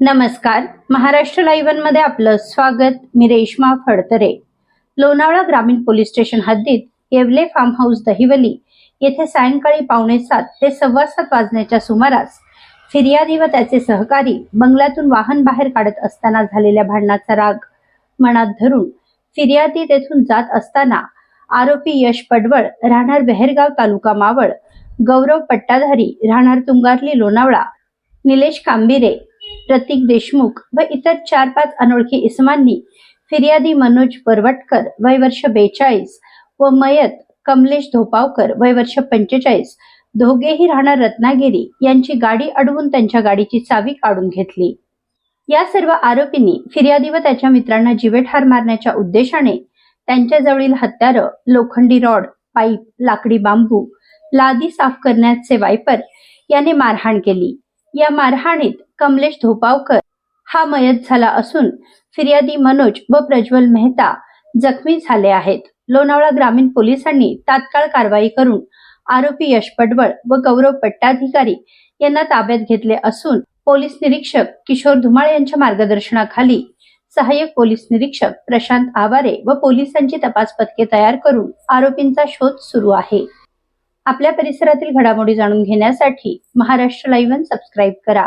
नमस्कार. महाराष्ट्र लाईव्हनमध्ये आपलं स्वागत. मी रेश्मा फडतरे. लोणावळा ग्रामीण पोलीस स्टेशन हद्दीत येवले फार्म हाऊस दहिवली. येथे सायंकाळी पावणे सात ते सव्वा सात वाजण्याच्या सुमारास फिर्यादी व त्याचे सहकारी बंगल्यातून वाहन बाहेर काढत असताना झालेल्या भांडणाचा राग मनात धरून फिर्यादी तेथून जात असताना आरोपी यश पडवळ राहणार बेहरगाव तालुका मावळ गौरव पट्टाधारी राहणार तुंगारली लोणावळा निलेश कांबिरे प्रतीक देशमुख व इतर चार पाच अनोळखी इसमांनी फिर्यादी मनोज परवटकर वय वर्ष बेचाळीस व मयत कमलेश धोपावकर वय वर्ष पंचेचाळीस दोघेही राहणार रत्नागिरी यांची गाडी अडवून त्यांच्या गाडीची चावी काढून घेतली. या सर्व आरोपींनी फिर्यादी व त्याच्या मित्रांना जिवे ठार मारण्याच्या उद्देशाने त्यांच्याजवळील हत्यारं लोखंडी रॉड पाईप लाकडी बांबू लादी साफ करण्याचे वायपर याने मारहाण केली. या मारहाणीत कमलेश धोपावकर. हा मयत झाला असून फिर्यादी मनोज व प्रज्वल मेहता जखमी झाले आहेत. लोणावळा ग्रामीण पोलिसांनी तात्काळ कारवाई करून आरोपी यश पडवळ व गौरव पट्टाधिकारी यांना ताब्यात घेतले असून पोलीस निरीक्षक किशोर धुमाळ यांच्या मार्गदर्शनाखाली सहाय्यक पोलीस निरीक्षक प्रशांत आवारे व पोलिसांची तपास पथके तयार करून आरोपींचा शोध सुरू आहे. आपल्या परिसरातील घडामोडी जाणून घेण्यासाठी महाराष्ट्र लाईव्ह सबस्क्राईब करा.